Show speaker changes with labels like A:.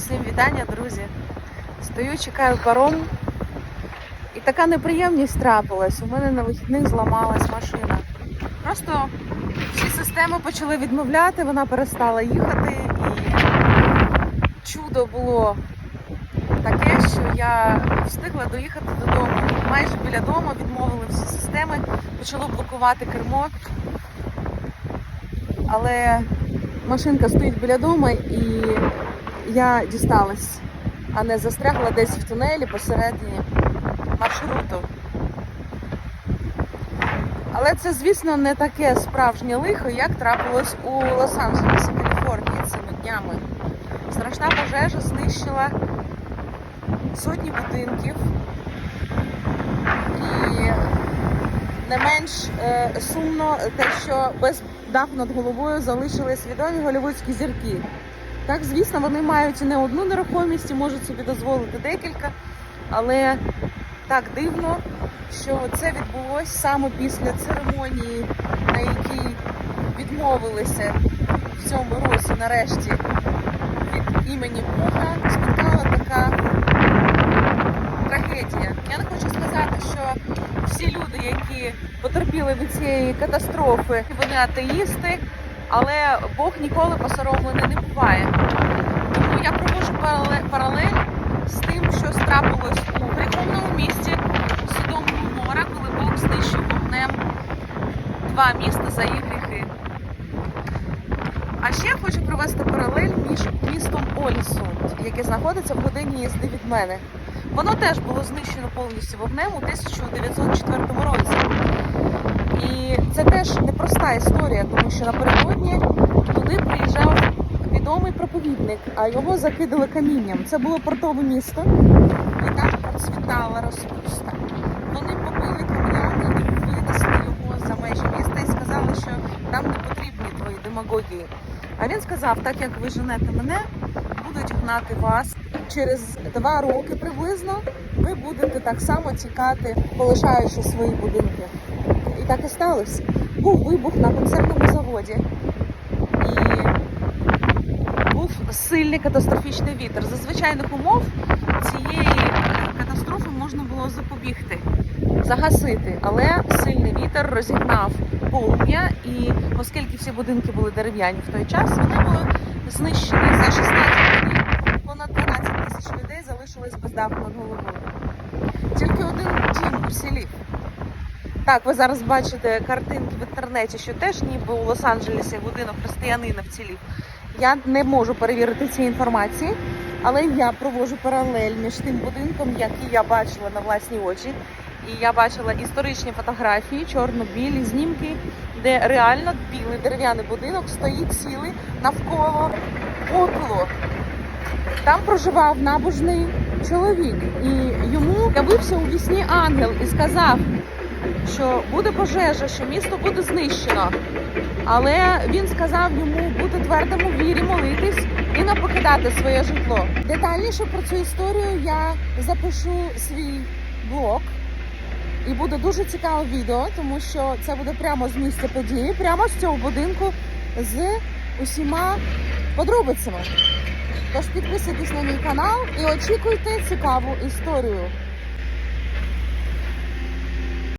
A: Всім вітання, друзі. Стою, чекаю паром. І така неприємність трапилась. У мене на вихідних зламалась машина. Просто всі системи почали відмовляти, вона перестала їхати. І чудо було таке, що я встигла доїхати додому. Майже біля дому відмовили всі системи, почало блокувати кермо. Але машинка стоїть біля дому і я дісталась, а не застрягла десь в тунелі посередині маршруту. Але це, звісно, не таке справжнє лихо, як трапилось у Лос-Анджелесі, Каліфорнії цими днями. Страшна пожежа знищила сотні будинків. І не менш е, сумно те, що без даху над головою залишились відомі голівудські зірки. Так, звісно, вони мають не одну нерухомість і можуть собі дозволити декілька, але так дивно, що це відбулося саме після церемонії, на якій відмовилися в цьому році нарешті від імені Бога, спіткала така трагедія. Я не хочу сказати, що всі люди, які потерпіли від цієї катастрофи, вони атеїсти, але Бог ніколи посоромлений не буває. Тому я проводжу паралель з тим, що трапилось у гріховному місті Содому Гомора, коли Бог знищив вогнем два міста за їх гріхи. А ще я хочу провести паралель між містом Олісунд, яке знаходиться в годині їзди від мене. Воно теж було знищено повністю вогнем у 1904 році. І це теж непроста історія, тому що напередодні туди приїжджав відомий проповідник, а його закидали камінням. Це було портове місто, і там процвітала розпуста. Вони побили камнями і винесли його за межі міста і сказали, що нам не потрібні твої демагогії. А він сказав: так як ви женете мене, будуть гнати вас. Через два роки приблизно ви будете так само тікати, полишаючи свої будинки. Так і сталося. Був вибух на концертному заводі. І був сильний катастрофічний вітер. За звичайних умов цієї катастрофи можна було запобігти, загасити, але сильний вітер розігнав полум'я, і оскільки всі будинки були дерев'яні в той час, вони були знищені за 16 годин. Понад 12 тисяч людей залишились без даху над головою. Тільки один дім уцілів. Так, ви зараз бачите картинки в інтернеті, що теж ніби у Лос-Анджелесі будинок християнина вцілів. Я не можу перевірити ці інформації, але я проводжу паралель між тим будинком, який я бачила на власні очі. І я бачила історичні фотографії, чорно-білі знімки, де реально білий дерев'яний будинок стоїть цілий навколо попелу. Там проживав набожний чоловік, і йому явився у вісні ангел і сказав, що буде пожежа, що місто буде знищено. Але він сказав йому бути твердим у вірі, молитись і не покидати своє житло. Детальніше про цю історію я запишу свій блог. І буде дуже цікаве відео, тому що це буде прямо з місця події, прямо з цього будинку з усіма подробицями. Тож підписуйтесь на мій канал і очікуйте цікаву історію.